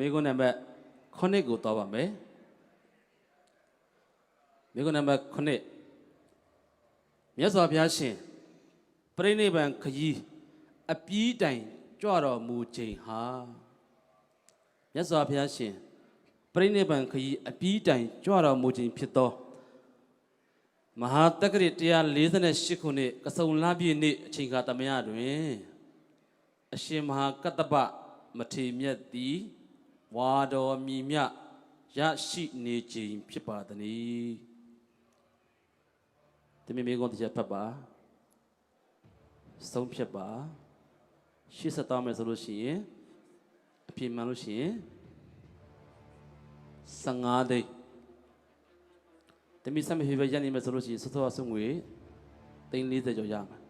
မိကုန်းနံပါတ်9ကိုတော့ပါမယ်မိကုန်းနံပါတ်9မြတ်စွာဘုရားရှင်ပြိဋိဘံခยีအပြီးတိုင်ကြွတော်မူခြင်းဟာမြတ်စွာဘုရားရှင်ပြိဋိဘံခยีအပြီးတိုင်ကြွတော်မူခြင်းဖြစ်သောမဟာတက္ကရာ148ခုနှစ်ကစုံလပြည့်နေ့အချိန်ခါသမယတွင် အရှင်မဟာကတ္တပမထေမြတ်သည် ဝါတော်မြည်မြရရှိနေခြင်းဖြစ်ပါသည်။တမင်မေကုန်းတစ်ချက်ဖတ်ပါဆုံးဖြတ်ပါရှေ့ဆက်သွားမယ်ဆိုလို့ရှိရင်အပြည့်မှန်လို့ရှိရင်15ဒိတ်တမီဆက်မဖြစ်ပဲရနေမယ်ဆိုလို့ရှိရင်စောစောအဆုံးငွေ340ကျော်ရမယ်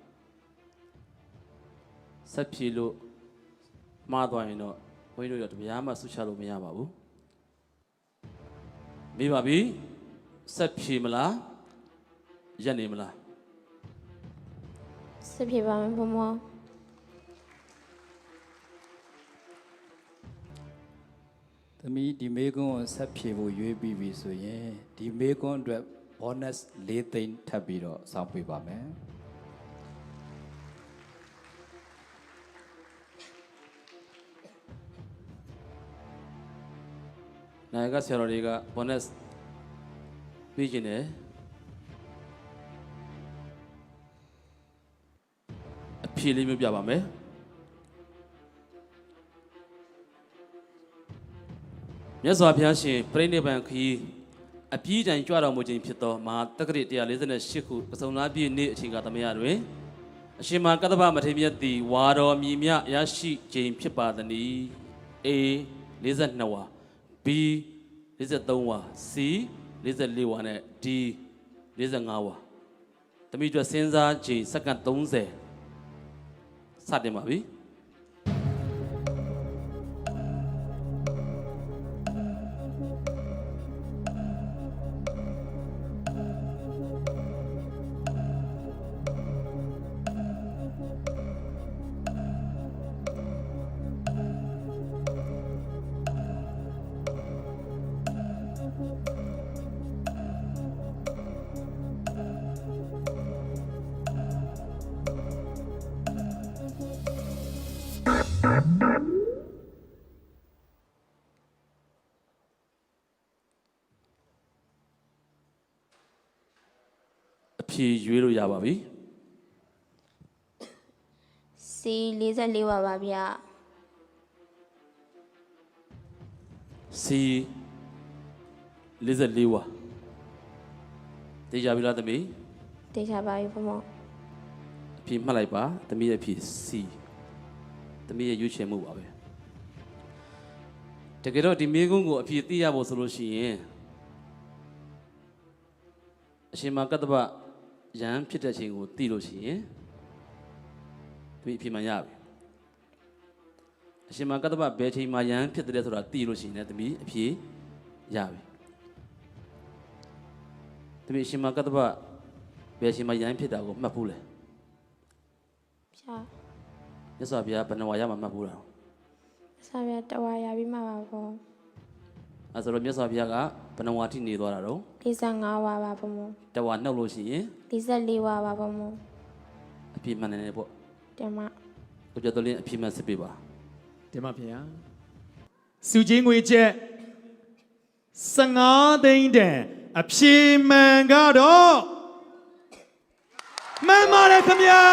ဆက်ဖြေလို့မှားသွားရင်တော့ ဘုန်းကြီးတို့ရတရားမှဆုချလို့မရပါဘူးမိပါပြီဆက်ဖြေမလားရက်နေမလားစစ်ဖြစ်ပါမယ်ဘုံဘုံသမီးဒီမေကွန်းကိုဆက်ဖြေဖို့ရွေးပြီးပြီဆိုရင်ဒီမေကွန်းအတွက် bonus ၄သိန်းထပ်ပြီးတော့စောင့်ပေးပါမယ် နိုင်ကဆရာတော်တွေက bonus ပြီးခြင်းတယ်အဖြေလေးမျိုးပြပါမယ်မြတ်စွာဘုရားရှင်ပြိဋိဘံခီးအပြည့်တိုင်ကြွတော်မူခြင်းဖြစ်သောမဟာတက္ကရာ148ခုပစုံလားပြည့်နေ့အချိန်ကသမယတွင်အရှင်မကတ္တဗမထေရမြတ်သည်ဝါတော်မြည်မြရရှိခြင်းဖြစ်ပါသည်။ A 42ဝါ B 43ဝါ C 44ဝါနဲ့ D 45ဝါ။တမိအတွက်စဉ်းစားချိန်စက္ကန့်30စတင်ပါပြီ။ အဖြေရွေးလို့ရပါပြီစီ44ပါပါဗျာ C 44ဝါတေချာပြီလားသမီးတေချာပါပြီဘုံဘုံအဖြေမှတ်လိုက်ပါသမီးရဲ့အဖြေ C သမီးရဲ့ရွေးချယ်မှုပါပဲတကယ်တော့ဒီမိကုန်းကိုအဖြေသိရဖို့ဆိုလို့ရှိရင်အရှင်မကတ္တဗ ယံဖြစ်တဲ့ချိန်ကိုသိလို့ရှိရင်သမီးအဖြေမှန်ရပြီအရှင်မကတ္တဗဘယ်ချိန်မှာယံဖြစ်တယ်ဆိုတာသိလို့ရှိရင်လည်းသမီးအဖြေရပြီသမီးအရှင်မကတ္တဗဘယ်ချိန်မှာယံဖြစ်တာကိုမှတ်ဘူးလေဗျာမြတ်စွာဘုရားဘယ်နှဝါရမှာမှတ်ဘူးလားစာပြတဝါရပြီးမှပါဘုံအဲဆိုတော့မြတ်စွာဘုရားက ဘယ်နှဝါထိနေသွားတာတော့45ဝါပါဘုံဘုံတဝါနှုတ်လို့ရှိရင်44ဝါပါဘုံဘုံအပြည့်မှန်နေတယ်ပေါ့တင်မကိုကျော်တော်လင်းအပြည့်မှန်စစ်ပေးပါတင်ပါဗျာစုချင်းငွေချက်15သိန်းတန်အဖြေမှန်ကတော့မှန်ပါတယ်ခင်ဗျာ